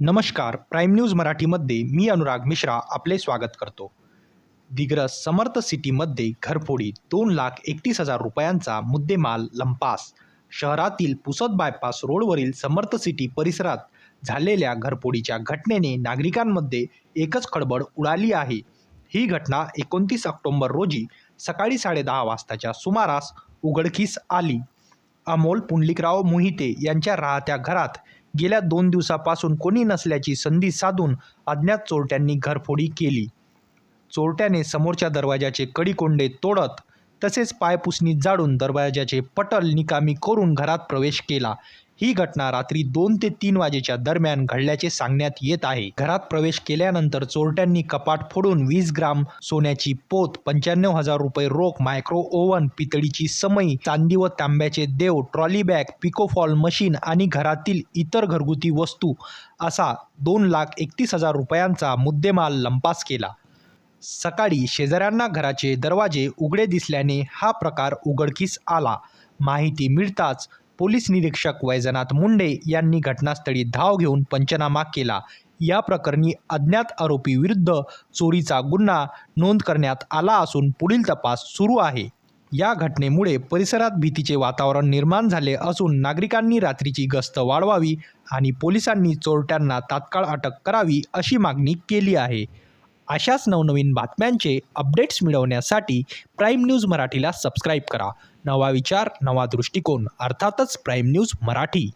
नमस्कार. Prime news मराठीमध्ये मी अनुराग मिश्रा आपले स्वागत करतो. दिग्रस समर्थ सिटीमध्ये घरफोडी दोन लाख एकतीस हजार रुपयांचा मुद्देमाल लंपास. शहरातील पुसद बायपास रोडवरील समर्थ सिटी परिसरात झालेल्या घरफोडीच्या घटनेने नागरिकांमध्ये एकच खळबळ उडाली आहे. ही घटना एकोणतीस ऑक्टोंबर रोजी सकाळी साडेदहा वाजताच्या सुमारास उघडकीस आली. अमोल पुंडलिकराव मोहिते यांच्या राहत्या घरात गेल्या दोन दिवसापासून कोणी नसल्याची संधी साधून अज्ञात चोरट्यांनी घरफोडी केली. चोरट्याने समोरच्या दरवाजाचे कडीकोंडे तोडत तसेच पायपुसणी जाडून दरवाजाचे पटल निकामी करून घरात प्रवेश केला. ही घटना रात्री दोन ते तीन वाजेच्या दरम्यान घडल्याचे सांगण्यात येत आहे. घरात प्रवेश केल्यानंतर चोरट्यांनी कपाट फोडून वीस ग्राम सोन्याची पोत पंच्याण्णव हजार रुपये रोख मायक्रो ओव्हन पितळीची समई चांदी व तांब्याचे देव ट्रॉली बॅग पिकोफॉल मशीन आणि घरातील इतर घरगुती वस्तू असा दोन लाख एकतीस हजार रुपयांचा मुद्देमाल लंपास केला. सकाळी शेजाऱ्यांना घराचे दरवाजे उघडे दिसल्याने हा प्रकार उघडकीस आला. माहिती मिळताच पोलीस निरीक्षक वैजनाथ मुंडे यांनी घटनास्थळी धाव घेऊन पंचनामा केला. या प्रकरणी अज्ञात आरोपी विरुद्ध चोरीचा गुन्हा नोंद करण्यात आला असून पुढील तपास सुरू आहे. या घटनेमुळे परिसरात भीतीचे वातावरण निर्माण झाले असून नागरिकांनी रात्रीची गस्त वाढवावी आणि पोलिसांनी चोरट्यांना तात्काळ अटक करावी अशी मागणी केली आहे. अशाच नवनवीन बातम्यांचे अपडेट्स मिळवण्यासाठी प्राईम न्यूज मराठीला सबस्क्राईब करा. नवा विचार नवा दृष्टिकोन अर्थातच प्राईम न्यूज मराठी.